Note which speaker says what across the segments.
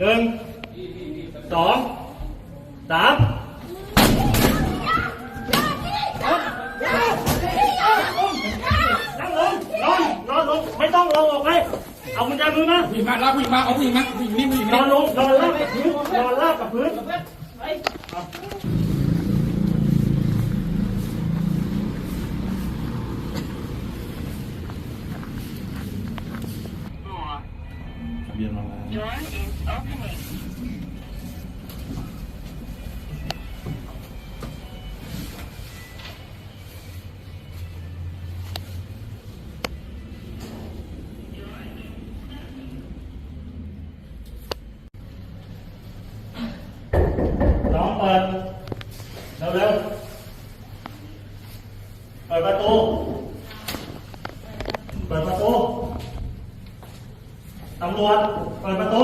Speaker 1: หนึ่งสองสามนั่งลงนอนนอนลงไม่ต้องลงออกไป เอากุญแจมือมา
Speaker 2: ผู้หญิงมารับผู้หญิงมาเอาผู้หญิงมาผู้หญิงนี่ผู้หญิง
Speaker 1: น
Speaker 2: นี่
Speaker 1: อนลงนอนลาบกับพื้นนอนลาบกับพื้น น้องเปิดเร็วเร็วๆเปิดประตู เปิดประตู ตำรวจเปิดประตู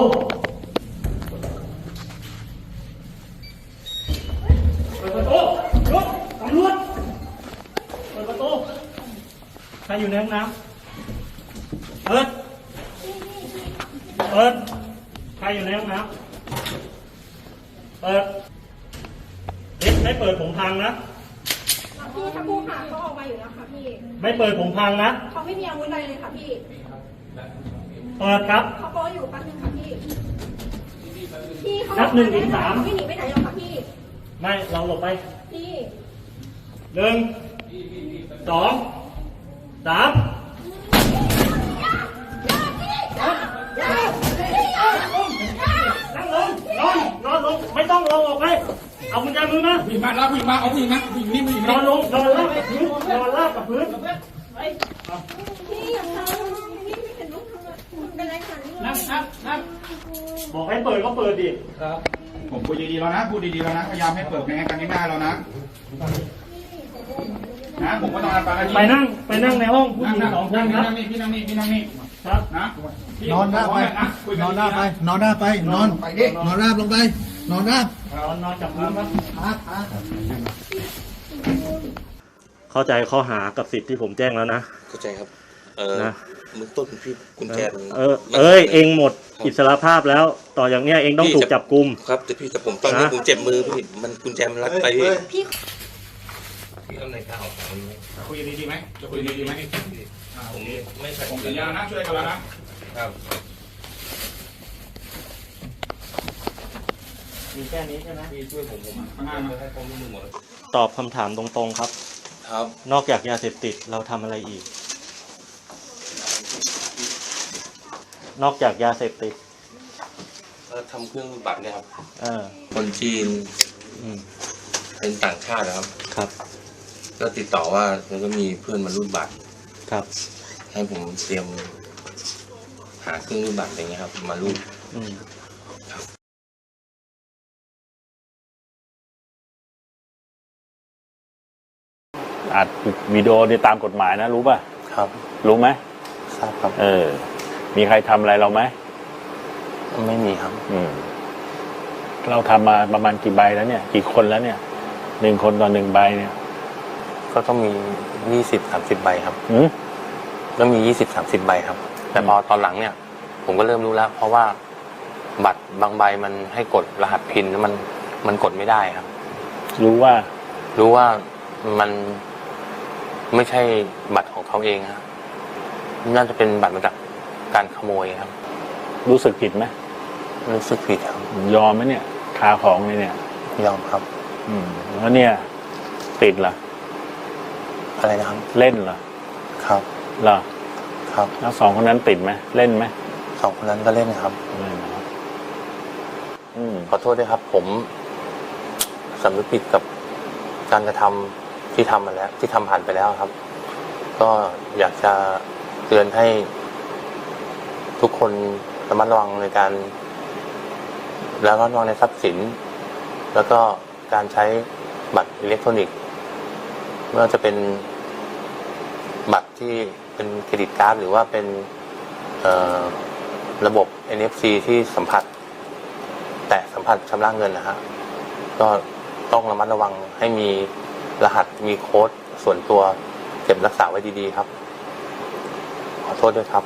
Speaker 1: เปิดประตูลุกตำรวจ เปิดประตู ใครอยู่ในห้องน้ำเปิด เปิด ใครอยู่ในห้องน้ำเปิดเอ๊ะไม่เปิดผมพังนะ
Speaker 3: พี่ถ้าผู้หาเขาออกมาอยู่แล้วค่ะพี่
Speaker 1: ไม่เปิดผมพังนะ
Speaker 3: เขาไม่มีอาวุธอะไรเลยค่ะพี่
Speaker 1: เปิดครับ
Speaker 3: เขาโป๊อยู่แป๊บนึงค่ะพี่ พี่เขา
Speaker 1: นับหนึ่งถึงสาม
Speaker 3: ไม่หนีไปไหนหรอกค่ะพี่
Speaker 1: ไม่เราหลบไป
Speaker 3: พี่
Speaker 1: หนึ่งสองสามนั่งลงนอนนอนลงไม่ต้องลงออกไป เอากุญแจมือมา
Speaker 2: ผู้หญิงมารับผู้หญิงมาเอาผู้หญิงมาผู้หญิงนี่ผู้หญิง
Speaker 1: น
Speaker 2: นี่
Speaker 1: อนลงนอนลาบกับพื้นนอนลาบกับพื้น
Speaker 3: พี่อย่าทำพี่ไม่เห็นลูกทำอะไรเป็นไรขนาดนี้เลย
Speaker 2: นั่งนั่งนั่ง
Speaker 1: บอกให้เปิดก็เปิดดิ
Speaker 2: ครับผมพูดดีๆแล้วนะพูดดีๆแล้วนะพยายามให้เปิดในกันง่ายๆแล้วนะนะผมก็ต้องรับฟัง
Speaker 1: ไปนั่งไปนั่งในห้องผู้ห
Speaker 2: นั่ง
Speaker 1: ญิง
Speaker 2: นั่ง
Speaker 1: สองค
Speaker 2: นั่
Speaker 1: น
Speaker 2: ง
Speaker 1: ครับ
Speaker 2: นั่งนี่พี่นั่งนี่พี่นั่งนี่
Speaker 1: ครับ
Speaker 2: นะ
Speaker 4: นอนหน้าไปนอนหน้าไป นอนหน้าไปนอน
Speaker 2: ไปดิ
Speaker 4: นอนราบลงไป นอนราบ
Speaker 1: นอนนอนจับพื้นครับ
Speaker 4: พักพัก
Speaker 1: เข้าใจข้อหากับสิทธิ์ที่ผมแจ้งแล้วนะ
Speaker 5: เข้าใจครับเออ
Speaker 1: นะ
Speaker 5: เบื้องต้นพี่กุญแจมัน
Speaker 1: เออ
Speaker 5: มัน
Speaker 1: เอ้ยเองหมด
Speaker 5: ครับ
Speaker 1: อิสรภาพแล้ว ต่ออย่างเนี้ยเองต้อง
Speaker 5: พี่
Speaker 1: ถูก
Speaker 5: จะ
Speaker 1: จับกุม
Speaker 5: ครับแต่พี่แต่ผมตอนนี้
Speaker 1: นะ
Speaker 5: ผมเจ็บมือพี่มันกุญแจมันรัดไปพี่
Speaker 3: พี่
Speaker 5: พี่เอาในกาวออกมันไหม
Speaker 2: คุยดีๆไหมจะคุยดีๆไหมอ่า
Speaker 5: ผ
Speaker 2: โอ
Speaker 5: ม
Speaker 2: เค
Speaker 5: ไม่ใช่
Speaker 2: ผมสัญญานะช่วยกันแล้วนะ
Speaker 5: ครับ
Speaker 1: มีแค่นี้ใช่ไหม
Speaker 5: พี่ช่วยผมผม
Speaker 2: ข้างหน้ามา
Speaker 5: ให้ความร่วมมือหมด
Speaker 1: ตอบคำถามตรงๆครับ
Speaker 5: ครับ
Speaker 1: นอกจากยาเสพติดเราทำอะไรอีก นอกจากยาเสพติด
Speaker 5: ก็ทำเครื่องรูดบัตรเนี่ยครับ
Speaker 1: เออ
Speaker 5: คนจีน
Speaker 1: อืม
Speaker 5: เป็นต่างชาตินะครับ
Speaker 1: ครับ
Speaker 5: ก็ติดต่อว่ามันก็มีเพื่อนมารูดบัตร
Speaker 1: ครับ
Speaker 5: ให้ผมเตรียมหาเครื่องรูดบัตรอะไรเงี้ยครับ มารูด
Speaker 1: อืม
Speaker 6: อัดวิดีโอเนี่ยตามกฎหมายนะ รู้ป่ะ
Speaker 5: ครับ
Speaker 6: รู้ไหม
Speaker 5: ทราบครับ
Speaker 6: เออ มีใครทำอะไรเราไหม
Speaker 5: ไม่มีครับ
Speaker 6: อืม เราทำมาประมาณกี่ใบแล้วเนี่ย กี่คนแล้วเนี่ยหนึ่งคนต่อหนึ่งใบเนี่ย
Speaker 7: ก็ต้องมียี่สิบสามสิบใบครับ
Speaker 6: หืม
Speaker 7: ต้องมียี่สิบสามสิบใบครับ แต่พอตอนหลังเนี่ย ผมก็เริ่มรู้แล้ว เพราะว่าบัตรบางใบมันให้กดรหัสพินแล้วมันมันกดไม่ได้ครับ
Speaker 6: รู้ว่า
Speaker 7: รู้ว่ามันไม่ใช่บัตรของเขาเองครับน่าจะเป็นบัตรมาจาก การขโมยครับ
Speaker 6: รู้สึกผิดไหม
Speaker 7: รู้สึกผิดครับ
Speaker 6: ยอมไหมเนี่ยคาของเลยเนี่ย
Speaker 7: ยอมครับ
Speaker 6: อืมแล้วเนี่ย ติดเหรอ
Speaker 7: อะไรนะครับ
Speaker 6: เล่นเหรอ
Speaker 7: ครับ
Speaker 6: เหรอ
Speaker 7: ครับ
Speaker 6: แล้วสองคนนั้นติดไหมเล่นไหม
Speaker 7: สองคนนั้นก็เล่นครับ
Speaker 6: เล่นนะครับอืม
Speaker 7: ขอโทษด้วยครับ ผมสำนึกผิดกับการกระทำที่ทำมาแล้ว ที่ทำผ่านไปแล้วครับ ก็อยากจะเตือนให้ ทุกคนระมัดระวังในการแล้วก็ระวังในทรัพย์สิน แล้วก็การใช้บัตรอิเล็กทรอนิกส์ไม่ว่าจะเป็นบัตรที่เป็นเครดิตการ์ดหรือว่าเป็นระบบ NFC ที่สัมผัส แตะสัมผัสชำระเงินนะฮะก็ต้องระมัดระวังให้มีรหัสมีโค้ดส่วนตัวเก็บรักษาไว้ดีๆครับ ขอโทษด้วยครับ